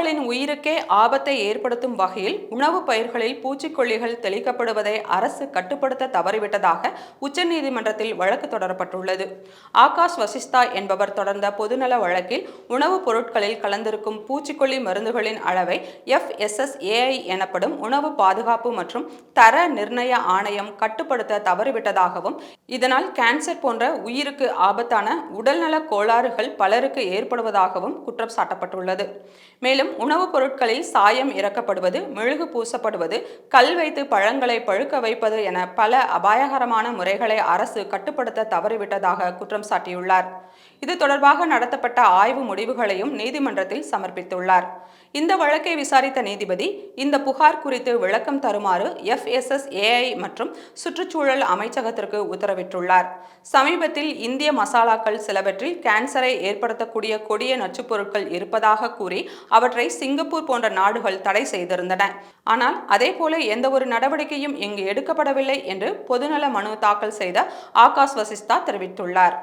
மக்களின் உயிருக்கே ஆபத்தை ஏற்படுத்தும் வகையில் உணவுப் பயிர்களில் பூச்சிக்கொல்லிகள் தெளிக்கப்படுவதை அரசு கட்டுப்படுத்த தவறிவிட்டதாக உச்சநீதிமன்றத்தில் வழக்கு தொடரப்பட்டுள்ளது. ஆகாஷ் வசிஸ்தா என்பவர் தொடர்ந்த பொதுநல வழக்கில் உணவுப் பொருட்களில் கலந்திருக்கும் பூச்சிக்கொல்லி மருந்துகளின் அளவை எஃப்எஸ்எஸ்ஏஐ எனப்படும் உணவு பாதுகாப்பு மற்றும் தர நிர்ணய ஆணையம் கட்டுப்படுத்த தவறிவிட்டதாகவும் இதனால் கேன்சர் போன்ற உயிருக்கு ஆபத்தான உடல்நல கோளாறுகள் பலருக்கு ஏற்படுவதாகவும் குற்றம் சாட்டப்பட்டுள்ளது. மேலும் உணவுப் பொருட்களில் சாயம் இறக்கப்படுவது மெழுகு பூசப்படுவது கல் வைத்து பழங்களை பழுக்க வைப்பது என பல அபாயகரமான முறைகளை அரசு கட்டுப்படுத்த தவறிவிட்டதாக குற்றம் சாட்டியுள்ளார். இது தொடர்பாக நடத்தப்பட்ட ஆய்வு முடிவுகளையும் நீதிமன்றத்தில் சமர்ப்பித்துள்ளார். இந்த வழக்கை விசாரித்த நீதிபதி இந்த புகார் குறித்து விளக்கம் தருமாறு எஃப்எஸ்எஸ்ஏஐ மற்றும் சுற்றுச்சூழல் அமைச்சகத்திற்கு உத்தரவிட்டுள்ளார். சமீபத்தில் இந்திய மசாலாக்கள் சிலவற்றில் கேன்சரை ஏற்படுத்தக்கூடிய கொடிய நச்சுப்பொருட்கள் இருப்பதாக கூறி அவற்றை சிங்கப்பூர் போன்ற நாடுகள் தடை செய்திருந்தன. ஆனால் அதே போல எந்த ஒரு நடவடிக்கையும் இங்கு எடுக்கப்படவில்லை என்று பொதுநல மனு தாக்கல் செய்த ஆகாஷ் வசிஸ்தா தெரிவித்துள்ளார்.